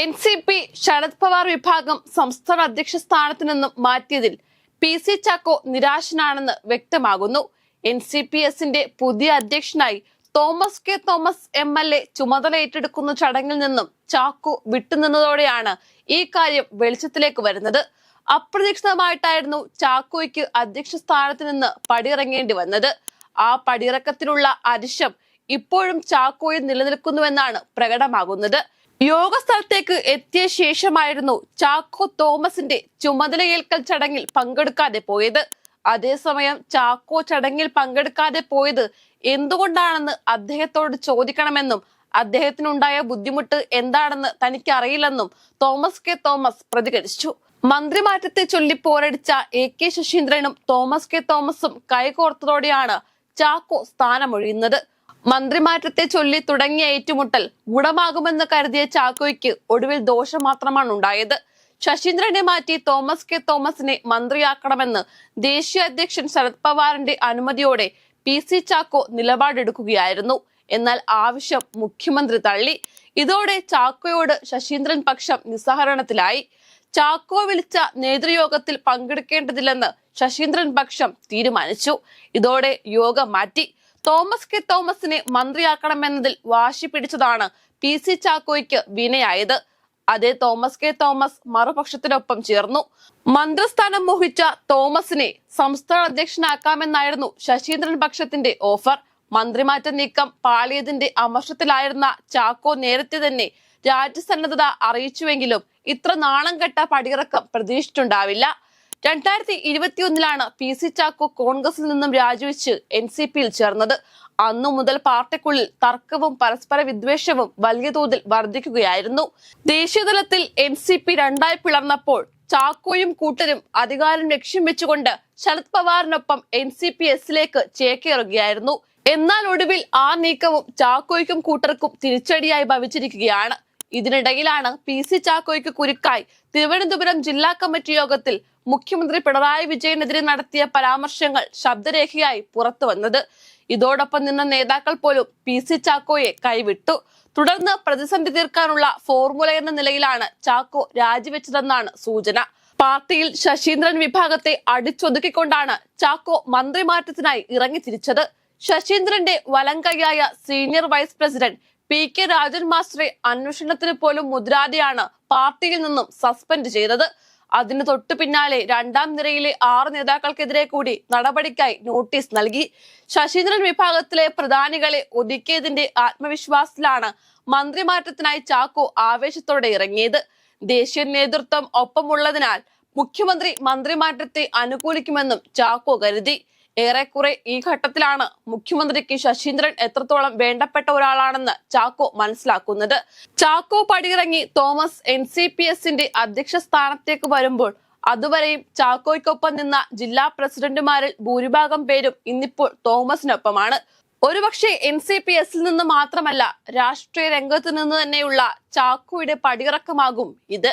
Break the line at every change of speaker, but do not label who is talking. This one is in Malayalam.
N C P Sharad Pawar വിഭാഗം സംസ്ഥാന അധ്യക്ഷ സ്ഥാനത്ത് നിന്നും മാറ്റിയതിൽ പി സി ചാക്കോ നിരാശനാണെന്ന് വ്യക്തമാകുന്നു. എൻ സി പി എസിന്റെ പുതിയ അധ്യക്ഷനായി Thomas K Thomas M L A ചുമതല ഏറ്റെടുക്കുന്ന ചടങ്ങിൽ നിന്നും ചാക്കോ വിട്ടുനിന്നതോടെയാണ് ഈ കാര്യം വെളിച്ചത്തിലേക്ക് വരുന്നത്. അപ്രതീക്ഷിതമായിട്ടായിരുന്നു ചാക്കോയ്ക്ക് അധ്യക്ഷ സ്ഥാനത്ത് നിന്ന് പടിയിറങ്ങേണ്ടി വന്നത്. ആ പടിയിറക്കത്തിലുള്ള അരിശം ഇപ്പോഴും ചാക്കോയിൽ നിലനിൽക്കുന്നുവെന്നാണ് പ്രകടമാകുന്നത്. യോഗ സ്ഥലത്തേക്ക് എത്തിയ ശേഷമായിരുന്നു ചാക്കോ തോമസിന്റെ ചുമതലയേൽക്കൽ ചടങ്ങിൽ പങ്കെടുക്കാതെ പോയത്. അതേസമയം ചാക്കോ ചടങ്ങിൽ പങ്കെടുക്കാതെ പോയത് എന്തുകൊണ്ടാണെന്ന് അദ്ദേഹത്തോട് ചോദിക്കണമെന്നും അദ്ദേഹത്തിനുണ്ടായ ബുദ്ധിമുട്ട് എന്താണെന്ന് തനിക്ക് അറിയില്ലെന്നും തോമസ് കെ തോമസ് പ്രതികരിച്ചു. മന്ത്രിമാറ്റത്തെ ചൊല്ലി പോരടിച്ച എ കെ ശശീന്ദ്രനും തോമസ് കെ തോമസും കൈകോർത്തതോടെയാണ് ചാക്കോ സ്ഥാനമൊഴിയുന്നത്. മന്ത്രിമാറ്റത്തെ ചൊല്ലി തുടങ്ങിയ ഏറ്റുമുട്ടൽ ഗുണമാകുമെന്ന് കരുതിയ ചാക്കോയ്ക്ക് ഒടുവിൽ ദോഷം മാത്രമാണ് ഉണ്ടായത്. ശശീന്ദ്രനെ മാറ്റി തോമസ് കെ തോമസിനെ മന്ത്രിയാക്കണമെന്ന് ദേശീയ അധ്യക്ഷൻ ശരത് പവാറിന്റെ അനുമതിയോടെ പി സി ചാക്കോ നിലപാടെടുക്കുകയായിരുന്നു. എന്നാൽ ആവശ്യം മുഖ്യമന്ത്രി തള്ളി. ഇതോടെ ചാക്കോയോട് ശശീന്ദ്രൻ പക്ഷം നിസ്സഹരണത്തിലായി ചാക്കോ വിളിച്ച നേതൃയോഗത്തിൽ പങ്കെടുക്കേണ്ടതില്ലെന്ന് ശശീന്ദ്രൻ പക്ഷം തീരുമാനിച്ചു. ഇതോടെ യോഗം മാറ്റി. തോമസ് കെ തോമസിനെ മന്ത്രിയാക്കണമെന്നതിൽ വാശി പിടിച്ചതാണ് പി സി ചാക്കോയ്ക്ക് വിനയായത്. അതേ തോമസ് കെ തോമസ് മറുപക്ഷത്തിനൊപ്പം ചേർന്നു. മന്ത്രിസ്ഥാനം മോഹിച്ച തോമസിനെ സംസ്ഥാന അധ്യക്ഷനാക്കാമെന്നായിരുന്നു ശശീന്ദ്രൻ പക്ഷത്തിന്റെ ഓഫർ. മന്ത്രിമാറ്റ നീക്കം പാളിയതിന്റെ അമർഷത്തിലായിരുന്ന ചാക്കോ നേരത്തെ തന്നെ രാജ്യസന്നദ്ധത അറിയിച്ചുവെങ്കിലും ഇത്ര നാണം കെട്ട പടിയിറക്കം പ്രതീക്ഷിച്ചിട്ടുണ്ടാവില്ല. രണ്ടായിരത്തി ഇരുപത്തിയൊന്നിലാണ് പി സി ചാക്കോ കോൺഗ്രസിൽ നിന്നും രാജിവെച്ച് എൻ സി പിയിൽ ചേർന്നത്. അന്നു മുതൽ പാർട്ടിക്കുള്ളിൽ തർക്കവും പരസ്പര വിദ്വേഷവും വലിയ തോതിൽ വർദ്ധിക്കുകയായിരുന്നു. ദേശീയതലത്തിൽ എൻ സി പി രണ്ടായി പിളർന്നപ്പോൾ ചാക്കോയും കൂട്ടരും അധികാരം ലക്ഷ്യം വെച്ചുകൊണ്ട് ശരത് പവാറിനൊപ്പം എൻ സി പി എസിലേക്ക് ചേക്കേറുകയായിരുന്നു. എന്നാൽ ഒടുവിൽ ആ നീക്കവും ചാക്കോയ്ക്കും കൂട്ടർക്കും തിരിച്ചടിയായി ഭവിച്ചിരിക്കുകയാണ്. ഇതിനിടയിലാണ് പി സി ചാക്കോയ്ക്ക് കുരുക്കായി. തിരുവനന്തപുരം ജില്ലാ കമ്മിറ്റി യോഗത്തിൽ മുഖ്യമന്ത്രി പിണറായി വിജയനെതിരെ നടത്തിയ പരാമർശങ്ങൾ ശബ്ദരേഖയായി പുറത്തു വന്നത്. ഇതോടൊപ്പം നിന്ന നേതാക്കൾ പോലും പി സി ചാക്കോയെ കൈവിട്ടു. തുടർന്ന് പ്രതിസന്ധി തീർക്കാനുള്ള ഫോർമുല എന്ന നിലയിലാണ് ചാക്കോ രാജിവെച്ചതെന്നാണ് സൂചന. പാർട്ടിയിൽ ശശീന്ദ്രൻ വിഭാഗത്തെ അടിച്ചൊതുക്കിക്കൊണ്ടാണ് ചാക്കോ മന്ത്രിമാറ്റത്തിനായി ഇറങ്ങി തിരിച്ചത് ശശീന്ദ്രന്റെ വലങ്കയായ senior vice president P K Rajan മാസ്റ്ററെ അന്വേഷണത്തിന് പോലും മുദ്രാതെയാണ് പാർട്ടിയിൽ നിന്നും സസ്പെൻഡ് ചെയ്തത്. അതിന് തൊട്ടു പിന്നാലെ രണ്ടാം നിരയിലെ ആറ് നേതാക്കൾക്കെതിരെ കൂടി നടപടിക്കായി നോട്ടീസ് നൽകി. ശശീന്ദ്രൻ വിഭാഗത്തിലെ പ്രധാനികളെ ഒതുക്കിയതിന്റെ ആത്മവിശ്വാസത്തിലാണ് മന്ത്രിമാറ്റത്തിനായി ചാക്കോ ആവേശത്തോടെ ഇറങ്ങിയത്. ദേശീയ നേതൃത്വം ഒപ്പമുള്ളതിനാൽ മുഖ്യമന്ത്രി മന്ത്രിമാറ്റത്തെ അനുകൂലിക്കുമെന്നും ചാക്കോ കരുതി. ഏറെക്കുറെ ഈ ഘട്ടത്തിലാണ് മുഖ്യമന്ത്രിക്ക് ശശീന്ദ്രൻ എത്രത്തോളം വേണ്ടപ്പെട്ട ഒരാളാണെന്ന് ചാക്കോ മനസ്സിലാക്കുന്നത്. ചാക്കോ പടിയിറങ്ങി തോമസ് എൻ സി പി എസിന്റെ അധ്യക്ഷ സ്ഥാനത്തേക്ക് വരുമ്പോൾ അതുവരെയും ചാക്കോയ്ക്കൊപ്പം നിന്ന ജില്ലാ പ്രസിഡന്റുമാരിൽ ഭൂരിഭാഗം പേരും ഇന്നിപ്പോൾ തോമസിനൊപ്പമാണ്. ഒരുപക്ഷെ എൻ സി പി എസിൽ നിന്ന് മാത്രമല്ല രാഷ്ട്രീയ രംഗത്ത് നിന്ന് തന്നെയുള്ള ചാക്കോയുടെ പടിയിറക്കമാകും ഇത്.